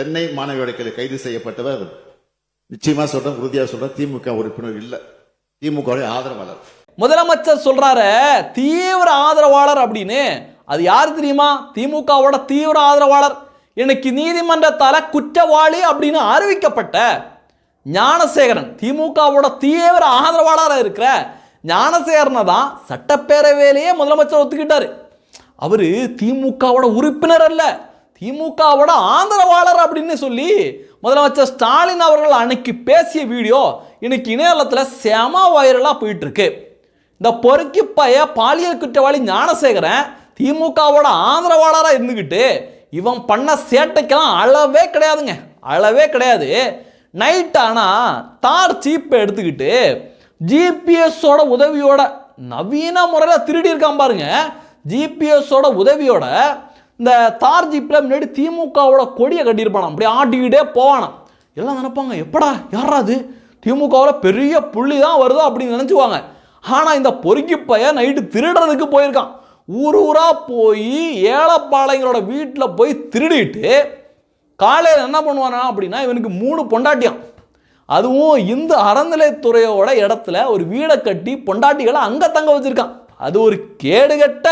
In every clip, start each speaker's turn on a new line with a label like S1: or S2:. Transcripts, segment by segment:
S1: சென்னை மாணவி வழக்கில் கைது செய்யப்பட்டவர். நிச்சயமா சொல்றேன் உறுதியா சொல்றேன் திமுக உறுப்பினர் இல்ல. திமுக ஆதரவாளர்.
S2: முதலமைச்சர் சொல்றாரு தீவிர ஆதரவாளர் அப்படின்னு. அது யார் தெரியுமா? திமுகவோட தீவிர ஆதரவாளர். இன்னைக்கு நீதிமன்றத்தால குற்றவாளி அப்படின்னு அறிவிக்கப்பட்ட ஞானசேகரன் திமுகவோட தீவிர ஆதரவாளராக இருக்கிற ஞானசேகரனை தான் சட்டப்பேரவையிலேயே முதலமைச்சர் ஒத்துக்கிட்டாரு. அவரு திமுகவோட உறுப்பினர் அல்ல. திமுகவோட ஆதரவாளர் அப்படின்னு சொல்லி முதலமைச்சர் ஸ்டாலின் அவர்கள் அன்னைக்கு பேசிய வீடியோ இன்னைக்கு இணையதளத்தில் செம வைரலாக போயிட்டு இருக்கு இந்த பொறுக்கி பைய பாலியல் குற்றவாளி ஞானசேகரன் திமுகவோட ஆதரவாளராக இருந்துக்கிட்டு இவன் பண்ண சேட்டைக்கெல்லாம் அளவே கிடையாதுங்க. அளவே கிடையாது. நைட் ஆனால் தார் சீப்பை எடுத்துக்கிட்டு ஜிபிஎஸோட உதவியோட நவீன முறையில் திருடி இருக்கான் பாருங்க. ஜிபிஎஸோட உதவியோட இந்த தார் ஜீப்பில் முன்னாடி திமுகவோட கொடியை கட்டியிருப்பானா அப்படியே ஆட்டிக்கிட்டே போவானா. எல்லாம் நினைப்பாங்க எப்படா யாரா அது? திமுகவில் பெரிய புள்ளி தான் வருதோ அப்படின்னு நினச்சிவாங்க ஆனால் இந்த பொறுக்கி பையன் நைட்டு திருடுறதுக்கு போயிருக்கான். ஊர் ஊராக போய் ஏழப்பாளையங்களோட வீட்டில் போய் திருடிட்டு காலையில் என்ன பண்ணுவானா அப்படின்னா இவனுக்கு மூணு பொண்டாட்டியம். அதுவும் இந்து அறநிலைத்துறையோட இடத்துல ஒரு வீடை கட்டி பொண்டாட்டிகளை அங்கே தங்க வச்சுருக்கான். அது ஒரு கேடுகட்ட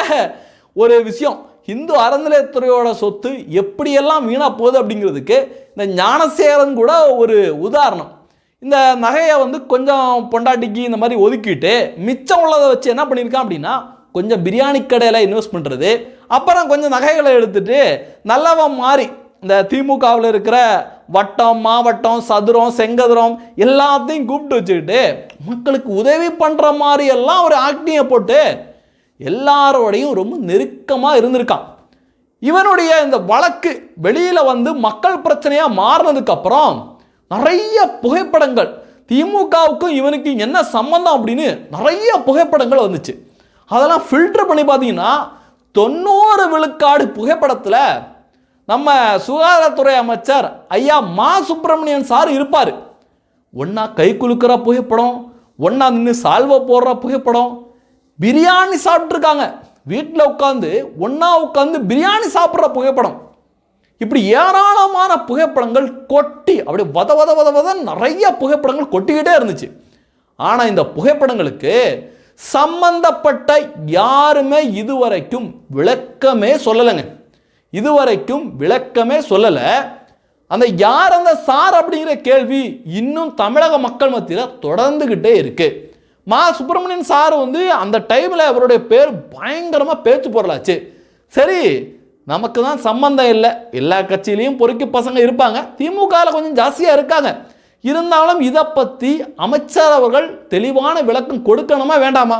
S2: ஒரு விஷயம். இந்து அறநிலையத்துறையோட சொத்து எப்படியெல்லாம் வீணாக போகுது அப்படிங்கிறதுக்கு இந்த ஞானசேரன் கூட ஒரு உதாரணம். இந்த நகையை வந்து கொஞ்சம் பொண்டாட்டிக்கு இந்த மாதிரி ஒதுக்கிட்டு மிச்சம் உள்ளதை வச்சு என்ன பண்ணியிருக்கான் அப்படின்னா கொஞ்சம் பிரியாணி கடையில் இன்வெஸ்ட் பண்ணுறது அப்புறம் கொஞ்சம் நகைகளை எடுத்துட்டு நல்லவன் மாறி இந்த திமுகவில் இருக்கிற வட்டம் மாவட்டம் சதுரம் செங்கதுரம் எல்லாத்தையும் கூப்பிட்டு வச்சுக்கிட்டு மக்களுக்கு உதவி பண்ணுற மாதிரி எல்லாம் ஒரு ஆக்டியை போட்டு எல்லாரோடையும் ரொம்ப நெருக்கமாக இருந்திருக்கான். இவனுடைய இந்த வழக்கு வெளியில் வந்து மக்கள் பிரச்சனையாக மாறினதுக்கப்புறம் நிறைய புகைப்படங்கள் திமுகவுக்கும் இவனுக்கு என்ன சம்பந்தம் அப்படின்னு நிறைய புகைப்படங்கள் வந்துச்சு. அதெல்லாம் ஃபில்டர் பண்ணி பார்த்தீங்கன்னா தொண்ணூறு விழுக்காடு புகைப்படத்தில் நம்ம சுகாதாரத்துறை அமைச்சர் ஐயா மா சுப்பிரமணியன் சார் இருப்பார். ஒன்றா கை குலுக்கிற புகைப்படம் ஒன்றா நின்று சால்வை போடுற புகைப்படம் பிரியாணி சாப்பிட்ருக்காங்க வீட்டில் உட்காந்து ஒன்றா உட்காந்து பிரியாணி சாப்பிட்ற புகைப்படம். இப்படி ஏராளமான புகைப்படங்கள் கொட்டி அப்படி வத வத வத வத நிறைய புகைப்படங்கள் கொட்டிக்கிட்டே இருந்துச்சு. ஆனால் இந்த புகைப்படங்களுக்கு சம்பந்தப்பட்ட யாருமே இதுவரைக்கும் விளக்கமே சொல்லலைங்க. இதுவரைக்கும் விளக்கமே சொல்லலை. அந்த யார் அந்த சார் அப்படிங்கிற கேள்வி இன்னும் தமிழக மக்கள் மத்தியில் தொடர்ந்துக்கிட்டே இருக்குது மா சுப்பிரமணியன் சார் வந்து அந்த டைமில் அவருடைய பேர் பயங்கரமாக பேச்சு பொருளாச்சு சரி நமக்கு தான் சம்பந்தம் இல்லை. எல்லா கட்சியிலையும் பொறுக்கி பசங்க இருப்பாங்க. திமுகவில் கொஞ்சம் ஜாஸ்தியாக இருக்காங்க. இருந்தாலும் இதை பற்றி அமைச்சர் அவர்கள் தெளிவான விளக்கம் கொடுக்கணுமா வேண்டாமா?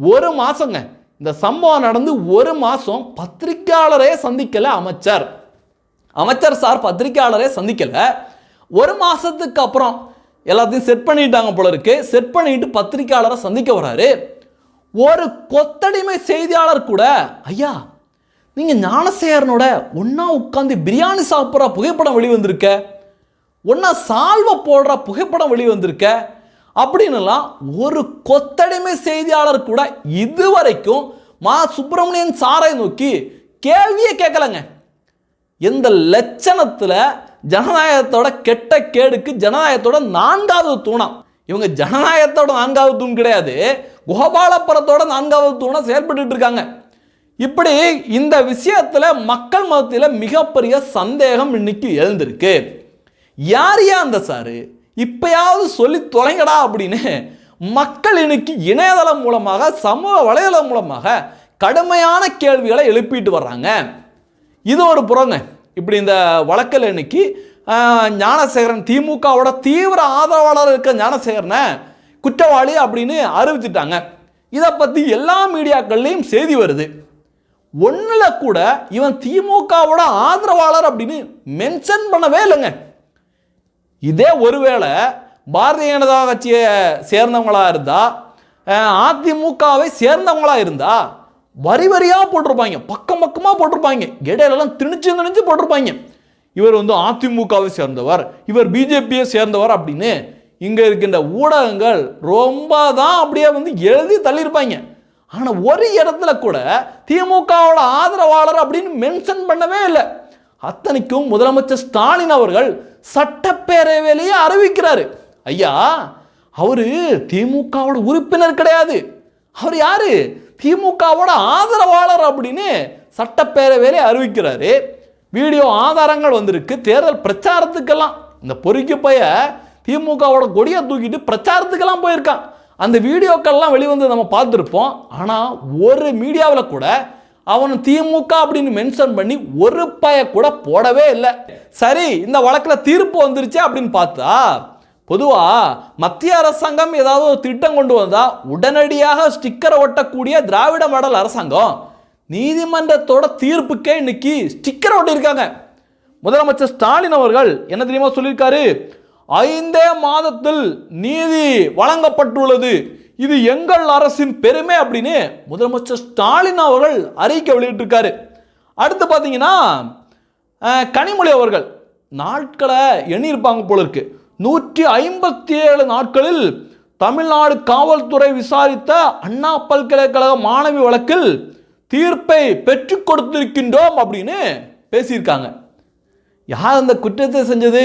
S2: ஒரு மாசங்க. இந்த சம்பவம் நடந்து ஒரு மாதம் பத்திரிகையாளரே சந்திக்கலை அமைச்சர். அமைச்சர் சார் பத்திரிக்கையாளரே சந்திக்கலை. ஒரு மாதத்துக்கு அப்புறம் எல்லாத்தையும் செட் பண்ணிட்டாங்க போல இருக்கு. செட் பண்ணிட்டு பத்திரிகையாளரை சந்திக்க வராரு ஒரு கொத்தடிமை செய்தியாளர் கூட ஐயா நீங்கள் ஞானசேகரனோட ஒன்றா உட்காந்து பிரியாணி சாப்பிட்ற புகைப்படம் வெளிவந்திருக்க ஒன்றா சால்வை போடுற புகைப்படம் வெளிவந்திருக்க அப்படின்னுலாம் ஒரு கொத்தடிமை செய்தியாளர் கூட இதுவரைக்கும் மா சுப்பிரமணியன் சாரை நோக்கி கேள்வியே கேட்கலங்க. எந்த லட்சணத்தில் ஜனநாயகத்தோட கெட்ட கேடுக்கு ஜனநாயகத்தோட நான்காவது தூணம். இவங்க ஜனநாயகத்தோட நான்காவது தூண் கிடையாது கோபாலபுரத்தோட நான்காவது தூணம் செயல்பட்டு இருக்காங்க. இப்படி இந்த விஷயத்தில் மக்கள் மதத்தில் மிகப்பெரிய சந்தேகம் இன்னைக்கு எழுந்திருக்கு. யார் யா அந்த சாரு? இப்பயாவது சொல்லி தொலைங்கடா அப்படின்னு மக்கள் இன்னைக்கு இணையதளம் மூலமாக சமூக வலைதளம் மூலமாக கடுமையான கேள்விகளை எழுப்பிட்டு வர்றாங்க. இது ஒரு புறங்க. இப்படி இந்த வழக்கில் இன்னைக்கு ஞானசேகரன் திமுகவோட தீவிர ஆதரவாளர் இருக்க ஞானசேகரனை குற்றவாளி அப்படின்னு அறிவிச்சிட்டாங்க. இதை பற்றி எல்லா மீடியாக்கள்லேயும் செய்தி வருது. ஒன்றில் கூட இவன் திமுகவோட ஆதரவாளர் அப்படின்னு மென்ஷன் பண்ணவே இல்லைங்க. இதே ஒருவேளை பாரதிய ஜனதா கட்சியை சேர்ந்தவங்களா இருந்தா அதிமுகவை சேர்ந்தவங்களா இருந்தா வரி வரியாக போட்டிருப்பாங்க. பக்கம் பக்கமாக போட்டிருப்பாங்க. இடையிலலாம் திணிச்சு திணிச்சு போட்டிருப்பாங்க. இவர் வந்து அதிமுகவை சேர்ந்தவர். இவர் பிஜேபியை சேர்ந்தவர் அப்படின்னு இங்கே இருக்கின்ற ஊடகங்கள் ரொம்ப தான் அப்படியே வந்து எழுதி தள்ளியிருப்பாங்க. ஆனால் ஒரு இடத்துல கூட திமுகவோட ஆதரவாளர் அப்படின்னு மென்ஷன் பண்ணவே இல்லை. அத்தனைக்கும் முதலமைச்சர் ஸ்டாலின் அவர்கள் சட்டப்பேரவையிலேயே அறிவிக்கிறாரு. ஐயா அவரு திமுகவோட உறுப்பினர் கிடையாது. அவர் யாரு? திமுகவோட ஆதரவாளர் அப்படின்னு சட்டப்பேரவையிலே அறிவிக்கிறாரு. வீடியோ ஆதாரங்கள் வந்திருக்கு. தேர்தல் பிரச்சாரத்துக்கெல்லாம் இந்த பொறுக்கி பைய திமுகவோட கொடியை தூக்கிட்டு பிரச்சாரத்துக்கெல்லாம் போயிருக்கான். அந்த வீடியோக்கள்லாம் வெளிவந்து நம்ம பார்த்துருப்போம். ஆனால் ஒரு மீடியாவில் கூட அவன் திமுக அப்படின்னு மென்ஷன் பண்ணி ஒரு பய கூட போடவே இல்லை. சரி இந்த வழக்கில் தீர்ப்பு வந்துருச்சு அப்படின்னு பார்த்தா பொதுவாக மத்திய அரசாங்கம் ஏதாவது ஒரு திட்டம் கொண்டு வந்தால் உடனடியாக ஸ்டிக்கரை ஒட்டக்கூடிய திராவிட மாடல் அரசாங்கம் நீதிமன்றத்தோட தீர்ப்புக்கே இன்னைக்கு ஸ்டிக்கர் ஒட்டியிருக்காங்க. முதலமைச்சர் ஸ்டாலின் அவர்கள் என்ன தெரியுமா சொல்லியிருக்காரு? ஐந்தே மாதத்தில் நீதி வழங்கப்பட்டுள்ளது. இது எங்கள் அரசின் பெருமை அப்படின்னு முதலமைச்சர் ஸ்டாலின் அவர்கள் அறிக்கை வெளியிட்டிருக்காரு. அடுத்து பார்த்தீங்கன்னா கனிமொழி அவர்கள் நாட்களை எண்ணியிருப்பாங்க போல இருக்குது நூற்றி ஐம்பத்தி ஏழு நாட்களில் தமிழ்நாடு காவல்துறை விசாரித்த அண்ணா பல்கலைக்கழக மாணவி வழக்கில் தீர்ப்பை பெற்று கொடுத்திருக்கின்றோம் அப்படின்னு பேசியிருக்காங்க. யார் அந்த குற்றத்தை செஞ்சது?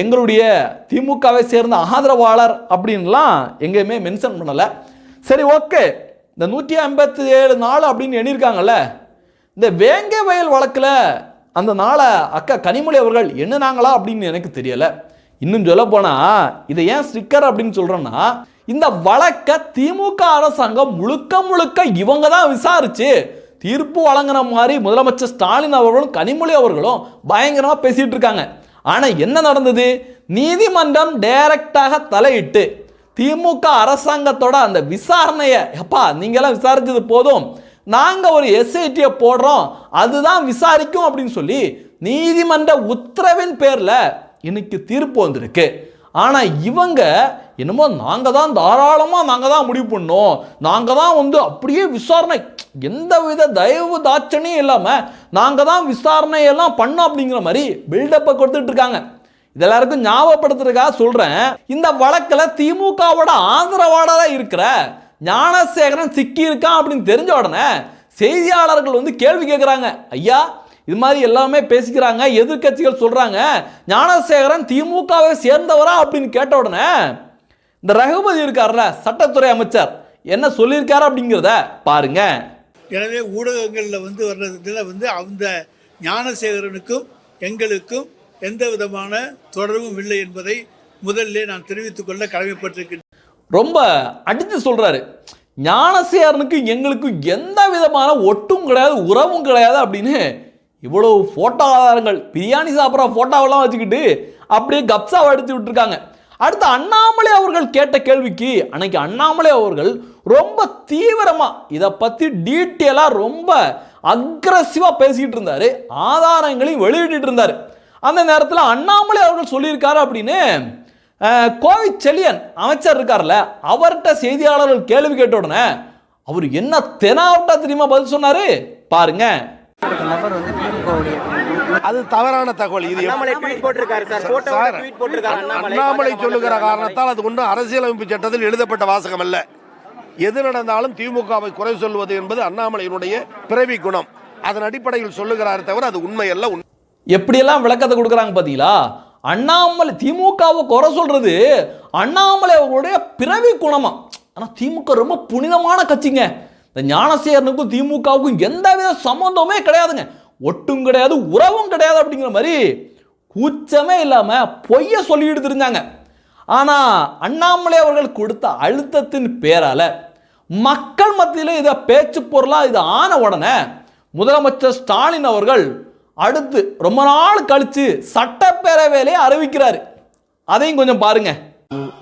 S2: எங்களுடைய திமுகவை சேர்ந்த ஆதரவாளர் அப்படின்லாம் எங்கேயுமே மென்ஷன் பண்ணலை. சரி ஓகே இந்த நூற்றி ஐம்பத்தி ஏழு நாள் அப்படின்னு எண்ணியிருக்காங்கல்ல இந்த வேங்கை வயல் வழக்கில் அந்த நாளை அக்கா கனிமொழி அவர்கள் எண்ணுனாங்களா அப்படின்னு எனக்கு தெரியலை. இன்னும் சொல்ல போனால் இதை ஏன் ஸ்டிக்கர் அப்படின்னு சொல்கிறேன்னா இந்த வழக்கை திமுக அரசாங்கம் முழுக்க முழுக்க இவங்க தான் விசாரிச்சு தீர்ப்பு வழங்குன மாதிரி முதலமைச்சர் ஸ்டாலின் அவர்களும் கனிமொழி அவர்களும் பயங்கரமாக பேசிட்டு இருக்காங்க. ஆனால் என்ன நடந்தது? நீதிமன்றம் டைரக்டாக தலையிட்டு திமுக அரசாங்கத்தோட அந்த விசாரணையை எப்பா நீங்களாம் விசாரிச்சது போதும். நாங்கள் ஒரு எஸ்ஐடியை போடுறோம். அதுதான் விசாரிக்கும் அப்படின்னு சொல்லி நீதிமன்ற உத்தரவின் பேரில் இன்னைக்கு தீர்ப்பு வந்திருக்கு. ஆனால் இவங்க என்னமோ நாங்கள் தான் தாராளமாக நாங்கள் தான் முடிவு பண்ணோம். நாங்கள் தான் வந்து அப்படியே விசாரணை எந்த வித தயவு தாட்சணையும் இல்லாமல் நாங்கள் தான் விசாரணையெல்லாம் பண்ணோம் அப்படிங்கிற மாதிரி பில்டப்பை கொடுத்துட்டு இருக்காங்க. இது எல்லாருக்கும் ஞாபகப்படுத்துறதுக்காக சொல்கிறேன் இந்த வழக்கில் திமுகவோட ஆதரவாளராக இருக்கிற ஞானசேகரன் சிக்கியிருக்கான் அப்படின்னு தெரிஞ்ச உடனே செய்தியாளர்கள் வந்து கேள்வி கேட்குறாங்க ஐயா இது மாதிரி எல்லாமே பேசிக்கிறாங்க எதிர்க்கட்சிகள் சொல்றாங்க ஞானசேகரன் திமுகவை சேர்ந்தவரா அப்படின்னு கேட்ட உடனே இந்த ரகுபதி இருக்கார்ல சட்டத்துறை அமைச்சர் என்ன சொல்லியிருக்காரு அப்படிங்கிறத பாருங்க.
S3: எனவே ஊடகங்களில் வந்து வர்றதுல வந்து அந்த ஞானசேகரனுக்கும் எங்களுக்கும் எந்த விதமான தொடர்பும் இல்லை என்பதை முதல்ல நான் தெரிவித்துக் கொள்ள
S2: ரொம்ப அடித்து சொல்றாரு. ஞானசேகரனுக்கு எங்களுக்கும் எந்த விதமான ஒட்டும் கிடையாது உறவும் கிடையாது அப்படின்னு இவ்வளவு ஃபோட்டோ ஆதாரங்கள் பிரியாணி சாப்பிட்ற ஃபோட்டோவெல்லாம் வச்சுக்கிட்டு அப்படியே கப்சாவை எடுத்து விட்டுருக்காங்க. அடுத்து அண்ணாமலை அவர்கள் கேட்ட கேள்விக்கு அன்னைக்கு அண்ணாமலை அவர்கள் ரொம்ப தீவிரமாக இதை பற்றி டீட்டெயிலாக ரொம்ப அக்ரஸிவாக பேசிக்கிட்டு இருந்தார். ஆதாரங்களையும் வெளியிட்டு இருந்தார். அந்த நேரத்தில் அண்ணாமலை அவர்கள் சொல்லியிருக்காரு அப்படின்னு கோவை செழியன் அமைச்சர் இருக்கார்ல அவர்கிட்ட செய்தியாளர்கள் கேள்வி கேட்ட உடனே அவர் என்ன தெனாவட்டா தெரியுமா பதில் சொன்னார்?
S4: பாருங்கள்
S5: அது தவறான தகவல். இது
S6: அண்ணாமலை
S5: சொல்லுகிற காரணத்தால் அது ஒன்றும் அரசியலமைப்பு சட்டத்தில் எழுதப்பட்ட வாசகம் அல்ல. எது நடந்தாலும் திமுகவை குறை சொல்வது என்பது அண்ணாமலையினுடைய பிறவி குணம். அதன் அடிப்படையில் சொல்லுகிறாரே தவிர அது உண்மை அல்ல
S2: எப்படியெல்லாம் விளக்கத்தை கொடுக்குறாங்க பார்த்தீங்களா? அண்ணாமலை திமுகவை குறை சொல்றது அண்ணாமலை அவர்களுடைய பிறவி குணமா? ஆனால் திமுக ரொம்ப புனிதமான கட்சிங்க. இந்த ஞானசேகரனுக்கும் திமுகவுக்கும் எந்தவித சம்மந்தமே கிடையாதுங்க. ஒட்டும் கிடையாது உறவும் கிடையாது அப்படிங்கிற மாதிரி கூச்சமே இல்லாமல் பொய்ய சொல்லிட்டு தெரிஞ்சாங்க ஆனால் அண்ணாமலை அவர்கள் கொடுத்த அழுத்தத்தின் பேரால் மக்கள் மத்தியில் இதை பேச்சு பொருளாக இது ஆன உடனே முதலமைச்சர் ஸ்டாலின் அவர்கள் அடுத்து ரொம்ப நாள் கழித்து சட்டப்பேரவையிலே அறிவிக்கிறார். அதையும் கொஞ்சம் பாருங்க.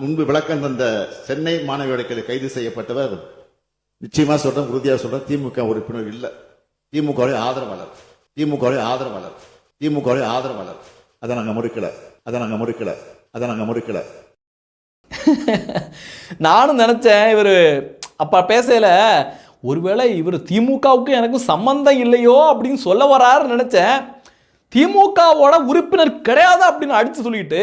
S1: முன்பு விளக்கம் தந்த சென்னை மாணவியோட கைது செய்யப்பட்டவர் நிச்சயமா சொல்றேன் உறுதியா சொல்றேன். திமுக உறுப்பினர் இல்லை. திமுக ஆதரவாளர். திமுக ஆதரவாளர். திமுக ஆதரவாளர். அதை நாங்க மறுக்கல. அதை நாங்க மறுக்கல. அதை நாங்க மறுக்கல.
S2: நானும் நினச்சேன் இவர் அப்போ பேசல ஒருவேளை இவர் திமுகவுக்கும் எனக்கும் சம்பந்தம் இல்லையோ அப்படின்னு சொல்ல வராருன்னு நினச்சேன். திமுகவோட உறுப்பினர் கிடையாது அப்படின்னு அடித்து சொல்லிட்டு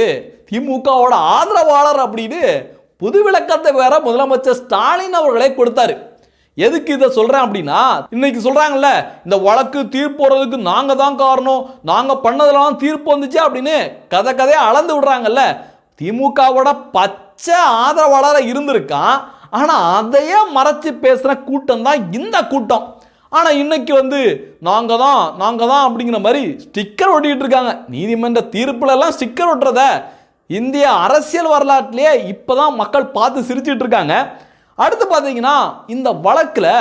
S2: திமுகவோட ஆதரவாளர் அப்படின்னு புது விளக்கத்தை வேற முதலமைச்சர் ஸ்டாலின் அவர்களே கொடுத்தாரு. எதுக்கு இதை சொல்கிறேன் அப்படின்னா இன்னைக்கு சொல்கிறாங்கல்ல இந்த வழக்கு தீர்ப்பு வர்றதுக்கு நாங்கள் தான் காரணம் நாங்கள் பண்ணதெல்லாம் தீர்ப்பு வந்துச்சு அப்படின்னு கதை கதையாக அளந்து விடுறாங்கல்ல. திமுகவோட பச்சை ஆதரவாளராக இருந்திருக்கான் ஆனால் அதையே மறைச்சு பேசுகிற கூட்டம் தான் இந்த கூட்டம். ஆனால் இன்னைக்கு வந்து நாங்கள் தான் நாங்கள் தான் அப்படிங்கிற மாதிரி ஸ்டிக்கர் ஒட்டிக்கிட்டு இருக்காங்க. நீதிமன்ற தீர்ப்புலலாம் ஸ்டிக்கர் ஒட்டுறத இந்திய அரசியல் வரலாற்றிலேயே இப்பதான் மக்கள் பார்த்து சிரிச்சிட்டு இருக்காங்க. அடுத்து பார்த்தீங்கன்னா இந்த வழக்கில்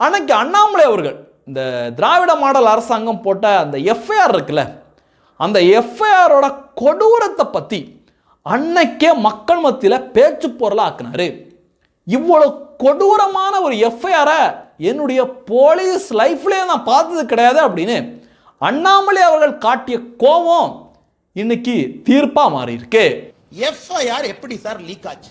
S2: அன்னைக்கு அண்ணாமலை அவர்கள் இந்த திராவிட மாடல் அரசாங்கம் போட்ட அந்த எஃப்ஐஆர் இருக்குல்ல அந்த எஃப்ஐஆரோட கொடூரத்தை பற்றி அன்னைக்கே மக்கள் மத்தியில் பேச்சு பொருளாக ஆக்குனாரு. இவ்வளோ கொடூரமான ஒரு எஃப்ஐஆரை என்னுடைய போலீஸ் லைஃப்லேயே நான் பார்த்தது கிடையாது அப்படின்னு அண்ணாமலை அவர்கள் காட்டிய கோபம் இன்னைக்கு தீர்ப்பாக மாறியிருக்கு.
S7: எஃப்ஐஆர் எப்படி சார் லீக் ஆச்சு?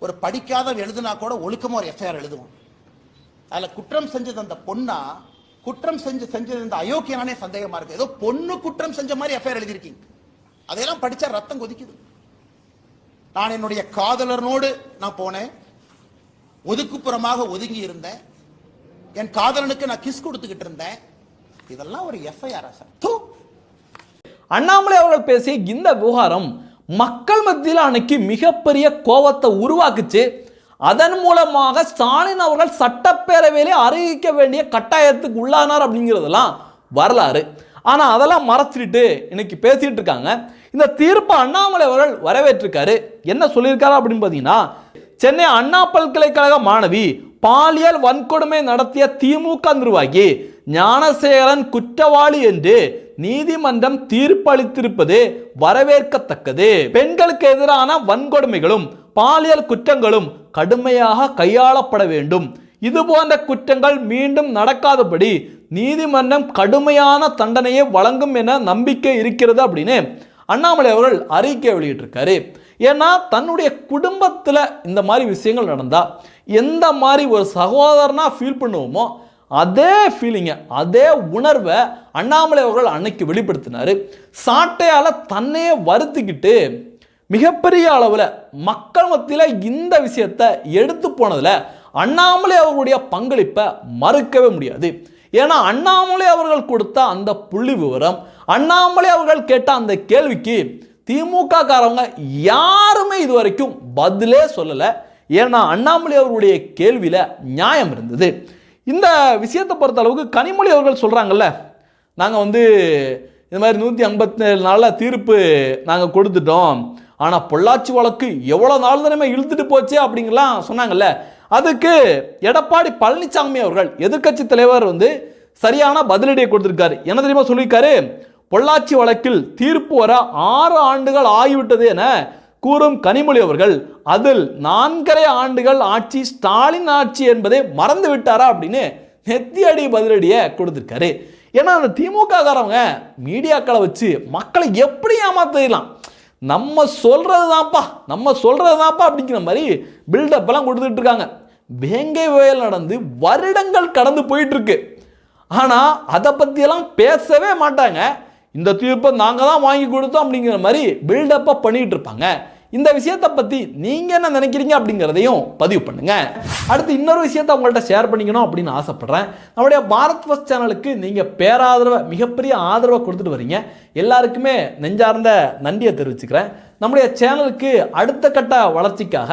S7: ஒரு படிக்காதவன் எழுதுனா கூட ஒழுக்கமா ஒரு எஃப்ஐஆர் எழுதுவான். அதில் குற்றம் செஞ்சது அந்த பொண்ணா குற்றம் செஞ்சு செஞ்சது இந்த அயோக்கியனானே சந்தேகமா இருக்கு. ஏதோ பொண்ணு குற்றம் செஞ்ச மாதிரி எஃப்ஐஆர் எழுதியிருக்கீங்க. அதையெல்லாம் படிச்சா ரத்தம் கொதிக்குது. நான் என்னுடைய காதலனோடு நான் போனேன். ஒதுக்குப்புறமாக ஒதுங்கி இருந்தேன். என் காதலனுக்கு நான் கிஸ் கொடுத்துக்கிட்டு இருந்தேன். இதெல்லாம் ஒரு எஃப்ஐஆர் சார்? தூ!
S2: அண்ணாமலை அவர்கள் பேசிய இந்த விவகாரம் மக்கள் மத்தியில் அன்னைக்கு மிகப்பெரிய கோபத்தை உருவாக்குச்சு. அதன் மூலமாக ஸ்டாலின் அவர்கள் சட்டப்பேரவையிலே அறிவிக்க வேண்டிய கட்டாயத்துக்கு உள்ளானார் அப்படிங்கிறதெல்லாம் வரலாறு. ஆனால் அதெல்லாம் மறைச்சிட்டு இன்னைக்கு பேசிட்டு இருக்காங்க. இந்த தீர்ப்பை அண்ணாமலை அவர்கள் வரவேற்றிருக்காரு. என்ன சொல்லியிருக்காரு அப்படின்னு பார்த்தீங்கன்னா சென்னை அண்ணா பல்கலைக்கழக மாணவி பாலியல் வன்கொடுமை நடத்திய திமுக நிர்வாகி ஞானசேகரன் குற்றவாளி என்று நீதிமன்றம் தீர்ப்பளித்திருப்பது வரவேற்கத்தக்கது. பெண்களுக்கு எதிரான வன்கொடுமைகளும் பாலியல் குற்றங்களும் கடுமையாக கையாளப்பட வேண்டும். இது போன்ற குற்றங்கள் மீண்டும் நடக்காதபடி நீதிமன்றம் கடுமையான தண்டனையை வழங்கும் என நம்பிக்கை இருக்கிறது அப்படின்னு அண்ணாமலை அவர்கள் அறிக்கை வெளியிட்டிருக்காரு. ஏன்னா தன்னுடைய குடும்பத்தில் இந்த மாதிரி விஷயங்கள் நடந்தால் எந்த மாதிரி ஒரு சகோதரனாக ஃபீல் பண்ணுவோமோ அதே ஃபீலிங்கை அதே உணர்வை அண்ணாமலை அவர்கள் அன்னைக்கு வெளிப்படுத்தினார். சாட்டையால் தன்னையே வருத்திக்கிட்டு மிகப்பெரிய அளவில் மக்கள் மத்தியில் இந்த விஷயத்தை எடுத்து போனதில் அண்ணாமலை அவர்களுடைய பங்களிப்பை மறுக்கவே முடியாது. ஏன்னா அண்ணாமலை அவர்கள் கொடுத்த அந்த புள்ளி விவரம் அண்ணாமலை அவர்கள் கேட்ட அந்த கேள்விக்கு திமுக காரவங்க யாருமே இது வரைக்கும் பதிலே சொல்லலை. ஏன்னா அண்ணாமலை அவர்களுடைய கேள்வியில் நியாயம் இருந்தது. இந்த விஷயத்தை பொறுத்த அளவுக்கு கனிமொழி அவர்கள் சொல்கிறாங்கல்ல நாங்கள் வந்து இந்த மாதிரி நூற்றி ஐம்பத்தேழு நாளில் தீர்ப்பு நாங்கள் கொடுத்துட்டோம். ஆனால் பொள்ளாச்சி வழக்கு எவ்வளோ நாள் தானே இழுத்துட்டு போச்சு அப்படிங்கலாம் சொன்னாங்கல்ல. அதுக்கு எடப்பாடி பழனிசாமி அவர்கள் எதிர்க்கட்சி தலைவர் வந்து சரியான பதிலடியை கொடுத்துருக்காரு. என்ன தெரியுமா சொல்லியிருக்காரு? பொள்ளாச்சி வழக்கில் தீர்ப்பு வர ஆறு ஆண்டுகள் ஆகிவிட்டது என கூறும் கனிமொழி அவர்கள் அதில் நான்கரை ஆண்டுகள் ஆட்சி ஸ்டாலின் ஆட்சி என்பதை மறந்து விட்டாரா? அப்படின்னு நெத்தியடி பதிலடியை கொடுத்துருக்காரு. ஏன்னா அந்த திமுக காரவங்க மீடியாக்களை வச்சு மக்களை எப்படி ஏமாத்திடலாம்? நம்ம சொல்கிறது தான்ப்பா நம்ம சொல்கிறது தான்ப்பா அப்படிங்கிற மாதிரி பில்டப்பெல்லாம் கொடுத்துட்டு இருக்காங்க வேங்கை வயல் நடந்து வருடங்கள் கடந்து போயிட்டுருக்கு ஆனால் அதை பற்றியெல்லாம் பேசவே மாட்டாங்க. இந்த தீர்ப்பை நாங்கள் தான் வாங்கி கொடுத்தோம் அப்படிங்கிற மாதிரி பில்டப்பாக பண்ணிகிட்டு இருப்பாங்க இந்த விஷயத்தை பற்றி நீங்கள் என்ன நினைக்கிறீங்க அப்படிங்கிறதையும் பதிவு பண்ணுங்கள் அடுத்து இன்னொரு விஷயத்தை உங்கள்கிட்ட ஷேர் பண்ணிக்கணும் அப்படின்னு ஆசைப்பட்றேன். நம்முடைய பாரத் ஃபஸ்ட் சேனலுக்கு நீங்கள் பேராதரவை மிகப்பெரிய ஆதரவை கொடுத்துட்டு வரீங்க. எல்லாருக்குமே நெஞ்சார்ந்த நன்றியை தெரிவிச்சுக்கிறேன். நம்முடைய சேனலுக்கு அடுத்த கட்ட வளர்ச்சிக்காக